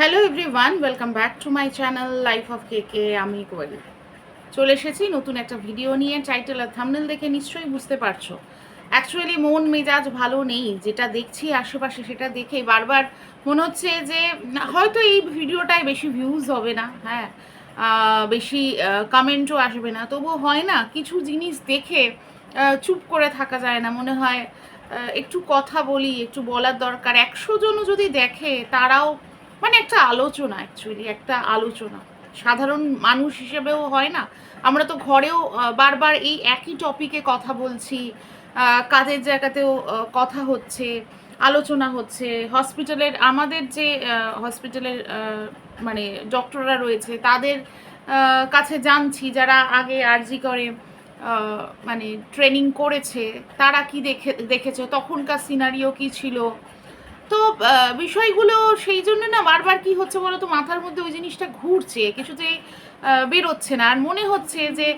Hello everyone welcome back to my channel life of K K আমি কোয়েল। চলে এসেছি নতুন একটা ভিডিও নিয়ে। টাইটেল আর থামনেল দেখে নিশ্চয়ই বুঝতে পারছ। অ্যাকচুয়ালি মন, মেজাজ ভালো নেই। যেটা দেখছি আশেপাশে সেটা দেখে বারবার মনে হচ্ছে যে হয়তো এই ভিডিওটায় বেশি ভিউজ হবে না। হ্যাঁ বেশি কমেন্টও আসবে না। তবুও হয় না, কিছু জিনিস দেখে চুপ করে থাকা যায় না। মনে হয় একটু কথা বলি, একটু বলার দরকার। একশো জনও যদি দেখে, তারাও মানে একটা আলোচনা অ্যাকচুয়ালি একটা আলোচনা। সাধারণ মানুষ হিসেবেও হয় না। আমরা তো ঘরেও বারবার এই একই টপিকে কথা বলছি কাজের জায়গাতেও কথা হচ্ছে, আলোচনা হচ্ছে। হসপিটালের আমাদের যে হসপিটালের মানে ডক্টররা রয়েছে, তাদের কাছে জানছি, যারা আগে আরজি করে মানে ট্রেনিং করেছে, তারা কি দেখে, দেখেছে? তখনকার সিনারিও কি ছিল? তো বিষয়গুলো সেই জন্য না বারবার কি হচ্ছে বলো তো মাথার মধ্যে ওই জিনিসটা ঘুরছে, কিছুতেই বেরোচ্ছে না। আর মনে হচ্ছে যে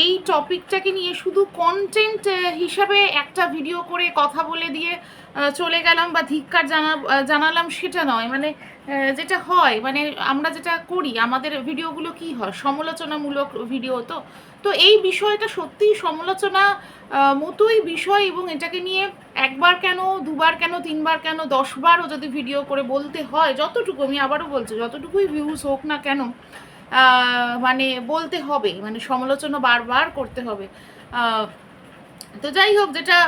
এই টপিকটাকে নিয়ে শুধু কন্টেন্ট হিসাবে একটা ভিডিও করে কথা বলে দিয়ে চলে গেলাম বা ধিক্কার জানা জানালাম সেটা নয়। মানে যেটা হয় মানে আমরা যেটা করি, আমাদের ভিডিওগুলো কি হয়? সমালোচনামূলক ভিডিও তো। তো এই বিষয়টা সত্যিই সমালোচনা মতোই বিষয় এবং এটাকে নিয়ে একবার কেন, দুবার কেন, তিনবার কেন, দশবারও যদি ভিডিও করে বলতে হয়, যতটুকু আমি আবারও বলছি, যতটুকুই ভিউজ হোক না কেন মানে বলতে হবে মানে সমালোচনা বারবার করতে হবে। তো যাই হোক, যেটা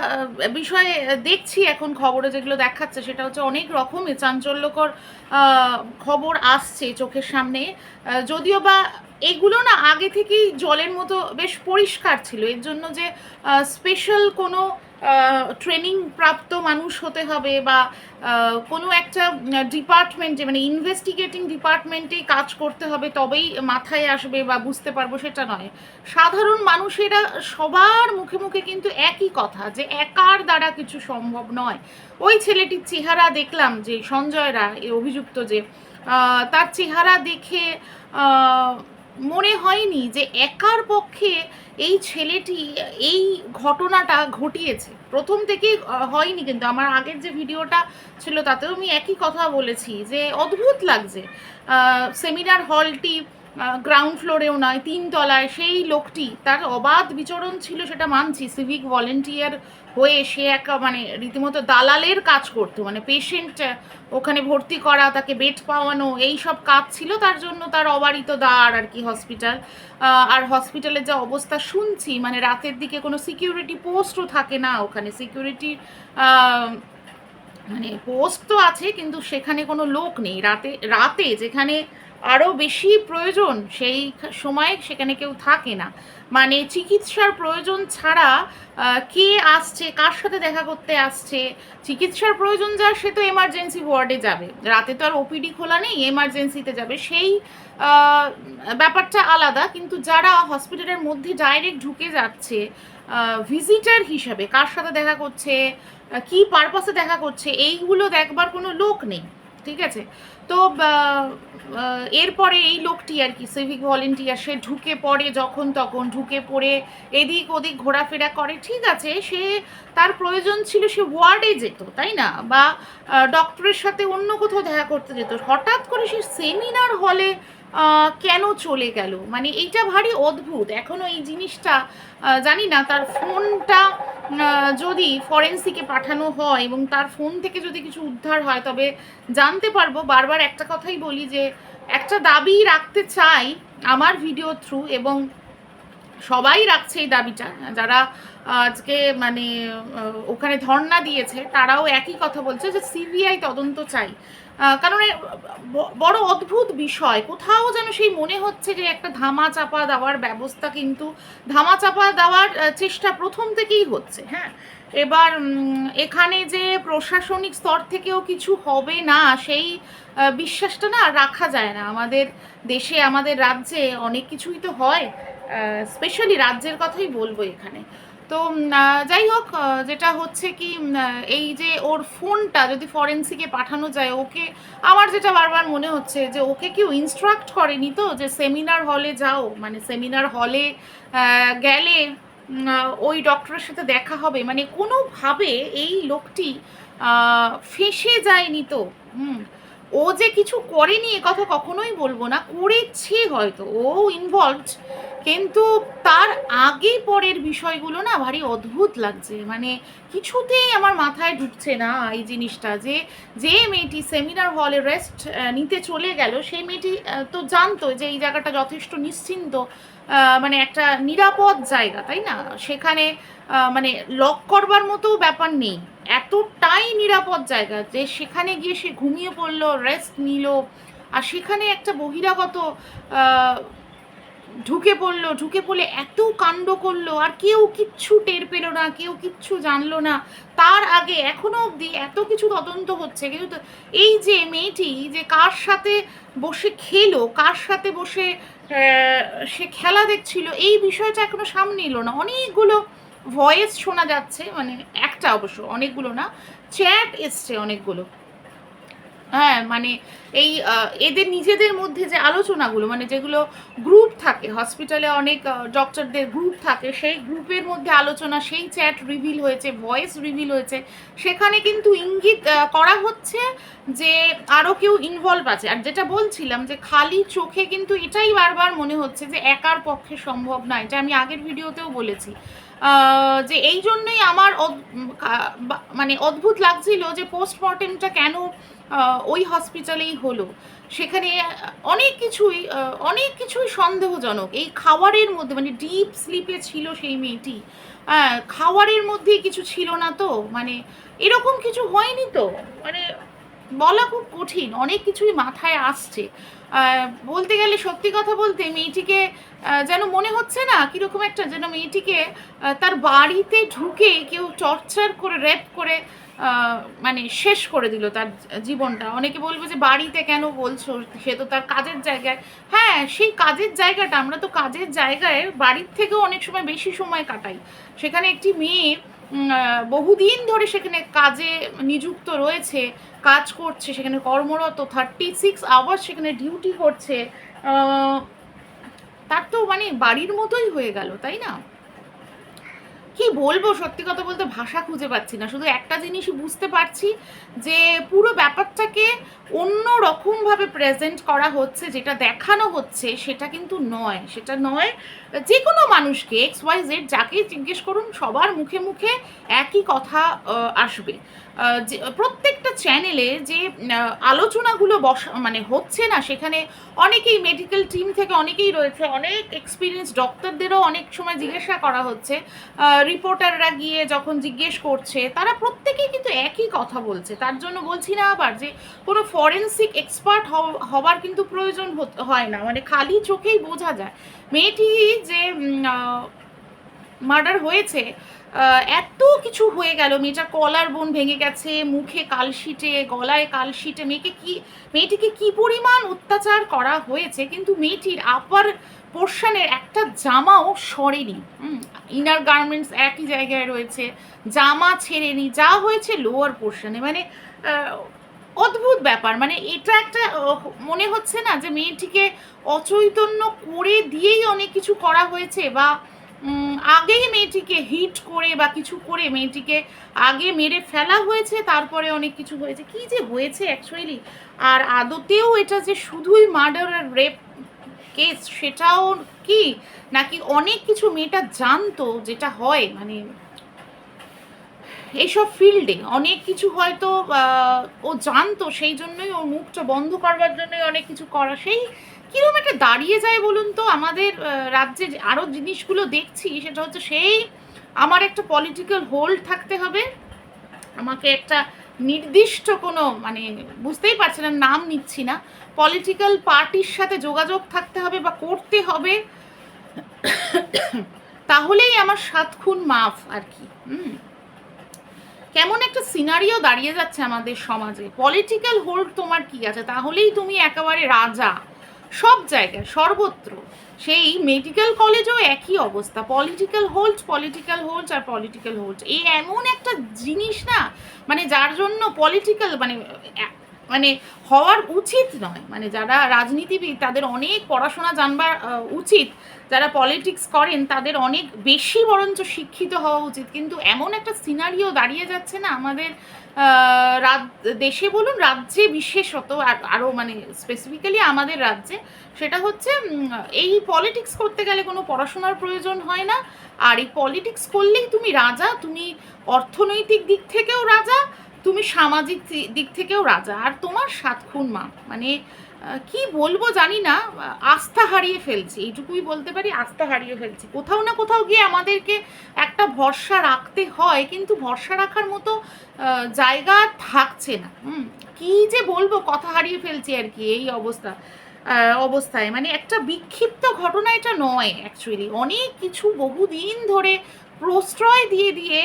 বিষয়ে দেখছি এখন খবরে যেগুলো দেখাচ্ছে, সেটা হচ্ছে অনেক রকমের চাঞ্চল্যকর খবর আসছে চোখের সামনে। যদিও বা এগুলো না আগে থেকেই জলের মতো বেশ পরিষ্কার ছিল। এর জন্য যে স্পেশাল কোনো ট্রেনিং প্রাপ্ত মানুষ হতে হবে বা কোনো একটা ডিপার্টমেন্টে মানে ইনভেস্টিগেটিং ডিপার্টমেন্টেই কাজ করতে হবে, তবেই মাথায় আসবে বা বুঝতে পারব সেটা নয়। সাধারণ মানুষেরা সবার মুখে মুখে কিন্তু একই কথা, যে একার দ্বারা কিছু সম্ভব নয়। ওই ছেলেটির চেহারা দেখলাম যে সঞ্জয় রায় এ অভিযুক্ত যে তার চেহারা দেখে মনে হয়নি যে একার পক্ষে এই ছেলেটি এই ঘটনাটা ঘটিয়েছে। প্রথম থেকেই হয়নি কিন্তু। আমার আগের যে ভিডিওটা ছিল তাতেও আমি একই কথা বলেছি যে অদ্ভুত লাগছে। সেমিনার হলটি গ্রাউন্ড ফ্লোরেও নয় তিনতলায় সেই লোকটি, তার অবাধ বিচরণ ছিল সেটা মানছি। সিভিক ভলেন্টিয়ার হয়ে সে এক মানে রীতিমতো দালালের কাজ করতো মানে পেশেন্ট ওখানে ভর্তি করা, তাকে বেড পাওয়ানো, এই সব কাজ ছিল। তার জন্য তার অবারিত দ্বার আর কি হসপিটাল আর হসপিটালের যা অবস্থা শুনছি মানে রাতের দিকে কোনো সিকিউরিটি পোস্টও থাকে না। ওখানে সিকিউরিটি মানে পোস্ট তো আছে, কিন্তু সেখানে কোনো লোক নেই। রাতে রাতে যেখানে আরও বেশি প্রয়োজন সেই সময় সেখানে কেউ থাকে না। মানে চিকিৎসার প্রয়োজন ছাড়া কে আসছে, কার সাথে দেখা করতে আসছে, চিকিৎসার প্রয়োজন যার, সে তো এমার্জেন্সি ওয়ার্ডে যাবে। রাতে তো আর ওপিডি খোলা নেই এমার্জেন্সিতে যাবে। সেই ব্যাপারটা আলাদা, কিন্তু যারা হসপিটালের মধ্যে ডাইরেক্ট ঢুকে যাচ্ছে ভিজিটার হিসাবে, কার সাথে দেখা করছে কি পারপাসে দেখা করছে, এইগুলো দেখবার কোনো লোক নেই। ঠিক আছে? তো এরপরে এই লোকটি আর কি সিভিক ভলেন্টিয়ার সে ঢুকে পড়ে যখন তখন, ঢুকে পড়ে এদিক ওদিক ঘোরাফেরা করে, ঠিক আছে, সে তার প্রয়োজন ছিল সে ওয়ার্ডে যেত, তাই না? বা ডক্টরের সাথে অন্য কোথাও দেখা করতে যেত, হঠাৎ করে সে সেমিনার হলে কেন চলে গেল? মানে এইটা ভারী অদ্ভুত। এখনও এই জিনিসটা জানি না, তার ফোনটা যদি ফরেন্সিকে পাঠানো হয় এবং তার ফোন থেকে যদি কিছু উদ্ধার হয়, তবে জানতে পারব, বারবার একটা কথাই বলি যে, একটা দাবি রাখতে চাই আমার ভিডিও থ্রু এবং সবাই রাখছে এই দাবিটা। যারা আজকে মানে ওখানে ধর্ণা দিয়েছে, তারাও একই কথা বলছে যে সিবিআই তদন্ত চাই। কারণ বড় অদ্ভুত বিষয়। কোথাও যেন সেই মনে হচ্ছে যে একটা ধামা চাপা দেওয়ার ব্যবস্থা কিন্তু, ধামা চাপা দেওয়ার চেষ্টা প্রথম থেকেই হচ্ছে হ্যাঁ? এবার এখানে যে প্রশাসনিক স্তর থেকেও কিছু হবে না, সেই বিশ্বাসটা না রাখা যায় না। আমাদের দেশে, আমাদের রাজ্যে অনেক কিছুই তো হয়। স্পেশালি রাজ্যের কথাই বলব এখানে। তো যাই হোক যেটা হচ্ছে কি এই যে ওর ফোনটা যদি ফরেন্সিকে পাঠানো যায়, ওকে আমার যেটা বারবার মনে হচ্ছে যে, ওকে কেউ ইনস্ট্রাক্ট করেনি তো যে সেমিনার হলে যাও মানে সেমিনার হলে গেলে ওই ডক্টরের সাথে দেখা হবে। মানে কোনোভাবে এই লোকটি ফেঁসে যায়নি তো। হুম, ও যে কিছু করেনি কথা কখনোই বলব না, করেছে হয়তো। ও ইনভলভড কিন্তু তার আগে পরের বিষয়গুলো না ভারী অদ্ভুত লাগছে। মানে কিছুতেই আমার মাথায় ঢুকছে না এই জিনিসটা যে যে মেয়েটি সেমিনার হলে রেস্ট নিতে চলে গেল সেই মেয়েটি তো জানতো যে এই জায়গাটা যথেষ্ট নিশ্চিন্ত মানে একটা নিরাপদ জায়গা, তাই না? সেখানে মানে লক করবার মতো ব্যাপার নেই। এতটাই নিরাপদ জায়গা যে সেখানে গিয়ে সে ঘুমিয়ে পড়ল, রেস্ট নিল, আর সেখানে একটা বহিরাগত ঢুকে পড়ল, ঢুকে পড়লে এত কাণ্ড করল, আর কেউ কিচ্ছু টের পেল না, কেউ কিচ্ছু জানলো না। তার আগে এখনও অবধি এত কিছু তদন্ত হচ্ছে, কিন্তু এই যে মেয়েটি যে কার সাথে বসে খেলো, কার সাথে বসে সে খেলা দেখছিল, এই বিষয়টা এখনও সামনে এলো না। অনেকগুলো ভয়েস শোনা যাচ্ছে মানে একটা অবশ্য, অনেকগুলো না চ্যাট এসছে অনেকগুলো। হ্যাঁ মানে এই এদের নিজেদের মধ্যে যে আলোচনাগুলো মানে যেগুলো গ্রুপ থাকে হসপিটালে অনেক ডক্টরদের গ্রুপ থাকে, সেই গ্রুপের মধ্যে আলোচনা, সেই চ্যাট রিভিল হয়েছে ভয়েস রিভিল হয়েছে, সেখানে কিন্তু ইঙ্গিত করা হচ্ছে যে আরও কেউ ইনভলভ আছে। আর যেটা বলছিলাম যে খালি চোখে কিন্তু এটাই বারবার মনে হচ্ছে যে একার পক্ষে সম্ভব না, এটা আমি আগের ভিডিওতেও বলেছি। যে এই জন্যই আমার মানে অদ্ভুত লাগছিল যে পোস্টমর্টেমটা কেন ওই হসপিটালেই হলো। সেখানে অনেক কিছুই অনেক কিছুই সন্দেহজনক। এই খাওয়ারের মধ্যে মানে ডিপ স্লিপে ছিল সেই মেয়েটি হ্যাঁ খাওয়ারের মধ্যেই কিছু ছিল না তো? মানে এরকম কিছু হয়নি তো? মানে বলা খুব কঠিন, অনেক কিছুই মাথায় আসছে। বলতে গেলে সত্যি কথা বলতে মেয়েটিকে যেন মনে হচ্ছে না কীরকম একটা, যেন মেয়েটিকে তার বাড়িতে ঢুকে কেউ টর্চার করে র্যাপ করে মানে শেষ করে দিল তার জীবনটা। অনেকে বলবে যে, বাড়িতে কেন বলছো? সে তো তার কাজের জায়গায়। হ্যাঁ সেই কাজের জায়গাটা, আমরা তো কাজের জায়গায় বাড়ির থেকেও অনেক সময় বেশি সময় কাটাই। সেখানে একটি মেয়ে বহুদিন ধরে সেখানে কাজে নিযুক্ত রয়েছে, কাজ করছে, সেখানে কর্মরত থার্টি সিক্স আওয়ার্স সেখানে ডিউটি করছে। তার তো মানে বাড়ির মতোই হয়ে গেল, তাই না? কি বলব? সত্যি কথা বলতে ভাষা খুঁজে পাচ্ছি না। শুধু একটা জিনিসই বুঝতে পারছি যে পুরো ব্যাপারটাকে অন্য রকমভাবে প্রেজেন্ট করা হচ্ছে, যেটা দেখানো হচ্ছে, সেটা কিন্তু নয়। সেটা নয় যে কোনো মানুষকে এক্স ওয়াই জেড যাকে জিজ্ঞেস করুন, সবার মুখে মুখে একই কথা আসবে। যে প্রত্যেকটা চ্যানেলে যে আলোচনাগুলো বসা মানে হচ্ছে না, সেখানে অনেকেই মেডিকেল টিম থেকে অনেকেই রয়েছে, অনেক এক্সপিরিয়েন্স ডক্টরদেরও অনেক সময় জিজ্ঞাসা করা হচ্ছে। রিপোর্টাররা গিয়ে যখন জিজ্ঞেস করছে, তারা প্রত্যেকেই কিন্তু একই কথা বলছে। তার জন্য বলছি না আবার যে, কোনো ফরেন্সিক এক্সপার্ট হবার কিন্তু প্রয়োজন হয় না। মানে খালি চোখেই বোঝা যায়। মেয়েটি যে মার্ডার হয়েছে এত কিছু হয়ে গেল। মেয়েটার কলার বোন ভেঙে গেছে, মুখে কালশিটে, গলায় কালশিটে। মেয়েকে কি, মেয়েটিকে কি পরিমাণ অত্যাচার করা হয়েছে? কিন্তু মেয়েটির আপার পোর্শনের একটা জামাও সরেনি। ইনার গার্মেন্টস একই জায়গায় রয়েছে। জামা ছেড়েনি, যা হয়েছে লোয়ার পোর্শনে মানে অদ্ভুত ব্যাপার। মানে এটা একটা মনে হচ্ছে না যে মেয়েটিকে অচৈতন্য করে দিয়েই অনেক কিছু করা হয়েছে বা আগেই মেয়েটিকে হিট করে বা কিছু করে মেয়েটিকে আগে মেরে ফেলা হয়েছে, তারপরে অনেক কিছু হয়েছে। কি যে হয়েছে অ্যাকচুয়ালি আর আদতেও এটা যে শুধুই মার্ডার আর রেপ কেস সেটাও কি? নাকি অনেক কিছু মেয়েটা জানতো যেটা হয়? মানে এইসব ফিল্ডে অনেক কিছু হয়তো ও জানতো, সেই জন্যই ওর মুখটা বন্ধ করবার জন্যই অনেক কিছু করা। সেই কীরকম একটা দাঁড়িয়ে যায় বলুন তো? আমাদের রাজ্যে আরও জিনিসগুলো দেখছি, সেটা হচ্ছে সেই, আমার একটা পলিটিক্যাল হোল্ড থাকতে হবে। আমাকে একটা নির্দিষ্ট কোনো মানে বুঝতেই পারছি না নাম নিচ্ছি না পলিটিক্যাল পার্টির সাথে যোগাযোগ থাকতে হবে বা করতে হবে, তাহলেই আমার সাত খুন মাফ আর কি কেমন একটা সিনারিও দাঁড়িয়ে যাচ্ছে আমাদের সমাজে পলিটিক্যাল হোল্ড তোমার কি আছে? তাহলেই তুমি একেবারে রাজা, সব জায়গায়, সর্বত্র। সেই মেডিকেল কলেজেও একই অবস্থা। পলিটিক্যাল হোল্ড পলিটিক্যাল হোল্ড আর পলিটিক্যাল হোল্ড এই এমন একটা জিনিস না মানে যার জন্য পলিটিক্যাল মানে মানে হওয়ার উচিত নয়। মানে যারা রাজনীতিবিদ, তাদের অনেক পড়াশোনা জানবার উচিত। যারা পলিটিক্স করেন, তাদের অনেক বেশি বরঞ্চ শিক্ষিত হওয়া উচিত। কিন্তু এমন একটা সিনারিও দাঁড়িয়ে যাচ্ছে না, আমাদের রাজ- দেশে বলুন, রাজ্যে বিশেষত, আর আরও মানে স্পেসিফিক্যালি আমাদের রাজ্যে, সেটা হচ্ছে এই পলিটিক্স করতে গেলে কোনো পড়াশোনার প্রয়োজন হয় না। আর এই পলিটিক্স করলেই তুমি রাজা, তুমি অর্থনৈতিক দিক থেকেও রাজা তুমি সামাজিক দিক থেকেও রাজা। আর তোমার সাত খুন মা। মানে কি বলব জানি না। আস্থা হারিয়ে ফেলছি। এইটুকুই বলতে পারি, আস্থা হারিয়ে ফেলছি। কোথাও না কোথাও গিয়ে আমাদেরকে একটা ভরসা রাখতে হয়, কিন্তু ভরসা রাখার মতো জায়গা থাকছে না। হুম, কি যে বলব, কথা হারিয়ে ফেলছি আর কি, এই অবস্থা। অবস্থায়। মানে একটা বিক্ষিপ্ত ঘটনা এটা নয় অ্যাকচুয়ালি অনেক কিছু বহুদিন ধরে প্রশ্রয় দিয়ে দিয়ে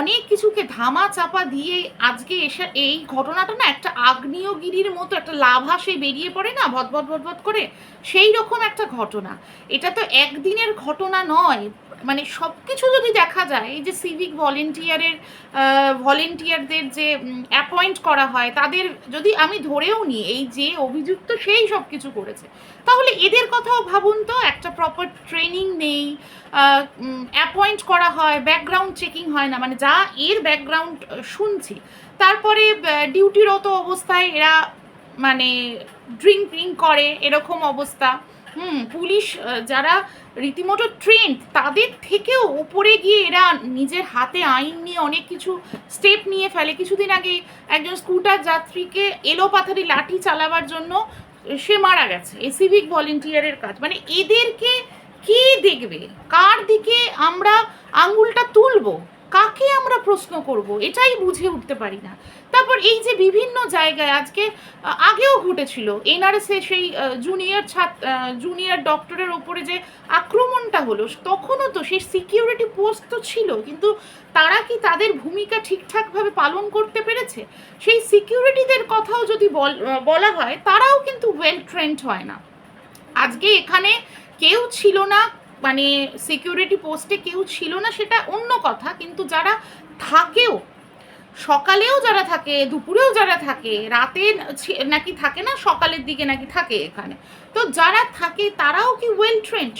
অনেক কিছুকে ধামা চাপা দিয়ে আজকে এসে এই ঘটনাটা না একটা আগ্নেয়গিরির মতো একটা লাভাসে বেরিয়ে পড়ে না ভদভদ ভদভদ করে সেই রকম একটা ঘটনা। এটা তো একদিনের ঘটনা নয়। মানে সব কিছু যদি দেখা যায়, এই যে সিভিক ভলেন্টিয়ারের ভলেন্টিয়ারদের যে অ্যাপয়েন্ট করা হয়, তাদের যদি আমি ধরেও নিই, এই যে অভিযুক্ত সেই সব কিছু করেছে, তাহলে এদের কথাও ভাবুন তো, একটা প্রপার ট্রেনিং নেই অ্যাপয়েন্ট করা হয় ব্যাকগ্রাউন্ড চেকিং হয় না মানে যা এর ব্যাকগ্রাউন্ড শুনছি। তারপরে ডিউটিরত অবস্থায় এরা মানে ড্রিঙ্ক ড্রিঙ্ক করে, এরকম অবস্থা। হুম, পুলিশ যারা রীতিমতো ট্রেন্ড তাদের থেকেও উপরে গিয়ে এরা নিজের হাতে আইন নিয়ে অনেক কিছু স্টেপ নিয়ে ফেলে। কিছুদিন আগে একজন স্কুটার যাত্রীকে এলোপাথারি লাঠি চালাবার জন্য, সে মারা গেছে। এই সিভিক ভলেন্টিয়ারের কাজ। মানে এদেরকে কে দেখবে? কার দিকে আমরা আঙ্গুলটা তুলবো? কাকে আমরা প্রশ্ন করব? এটাই বুঝে উঠতে পারি না। তারপর এই যে বিভিন্ন জায়গায় আজকে আগেও ঘটেছিল, এনআরএসে সেই জুনিয়র ছাত্র জুনিয়র ডক্টরের ওপরে যে আক্রমণটা হলো, তখনও তো সেই সিকিউরিটি পোস্ট তো ছিল, কিন্তু তারা কি তাদের ভূমিকা ঠিকঠাকভাবে পালন করতে পেরেছে? সেই সিকিউরিটিদের কথাও যদি বল- বলা হয়, তারাও কিন্তু ওয়েল ট্রেন্ড হয় না। আজকে এখানে কেউ ছিল না মানে সিকিউরিটি পোস্টে কেউ ছিল না সেটা অন্য কথা, কিন্তু যারা থাকেও, সকালেও যারা থাকে, দুপুরেও যারা থাকে, রাতে নাকি থাকে না, সকালের দিকে নাকি থাকে এখানে। তো যারা থাকে তারাও কি ওয়েল ট্রেন্ড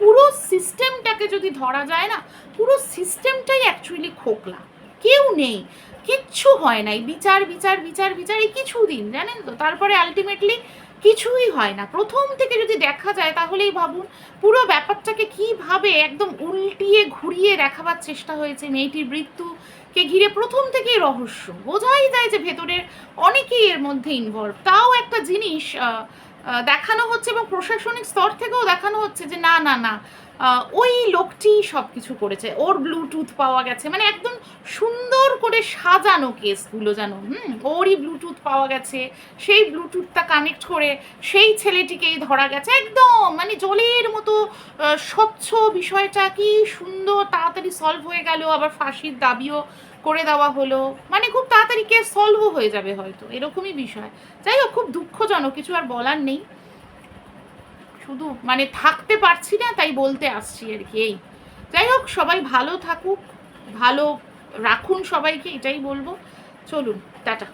পুরো সিস্টেমটাকে যদি ধরা যায় না, পুরো সিস্টেমটাই অ্যাকচুয়ালি খোকলা। কেউ নেই, কিচ্ছু হয় নাই। বিচার বিচার বিচার বিচার, এই কিছু দিন জানেন তো? তারপরে আলটিমেটলি কিছুই হয় না। প্রথম থেকে যদি দেখা যায় তাহলেই ভাবুন, পুরো ব্যাপারটাকে কীভাবে একদম উল্টিয়ে ঘুরিয়ে দেখাবার চেষ্টা হয়েছে মেয়েটির মৃত্যুকে ঘিরে। প্রথম থেকেই রহস্য। বোঝাই যায় যে ভেতরের অনেকেই এর মধ্যে ইনভলভ তাও একটা জিনিস দেখানো হচ্ছে এবং প্রশাসনিক স্তর থেকেও দেখানো হচ্ছে যে না না না ওই লোকটি সব কিছু করেছে। ওর ব্লুটুথ পাওয়া গেছে। মানে একদম সুন্দর করে সাজানো কেসগুলো যেন হুম? ওরই ব্লুটুথ পাওয়া গেছে। সেই ব্লুটুথটা কানেক্ট করে সেই ছেলেটিকেই ধরা গেছে। একদম মানে জলের মতো স্বচ্ছ বিষয়টা কি সুন্দর, তাড়াতাড়ি সলভ হয়ে গেল, আবার ফাঁসির দাবিও করে দেওয়া হলো। মানে খুব তাড়াতাড়ি কেস সলভও হয়ে যাবে হয়তো, এরকমই বিষয়। যাই হোক, খুব দুঃখজনক, কিছু আর বলার নেই। শুধু মানে থাকতে পারছি না, তাই বলতে আসছি আর কি। এই, যাই হোক, সবাই ভালো থাকুক, ভালো রাখুন সবাইকে, এটাই বলব। চলুন, টাটা।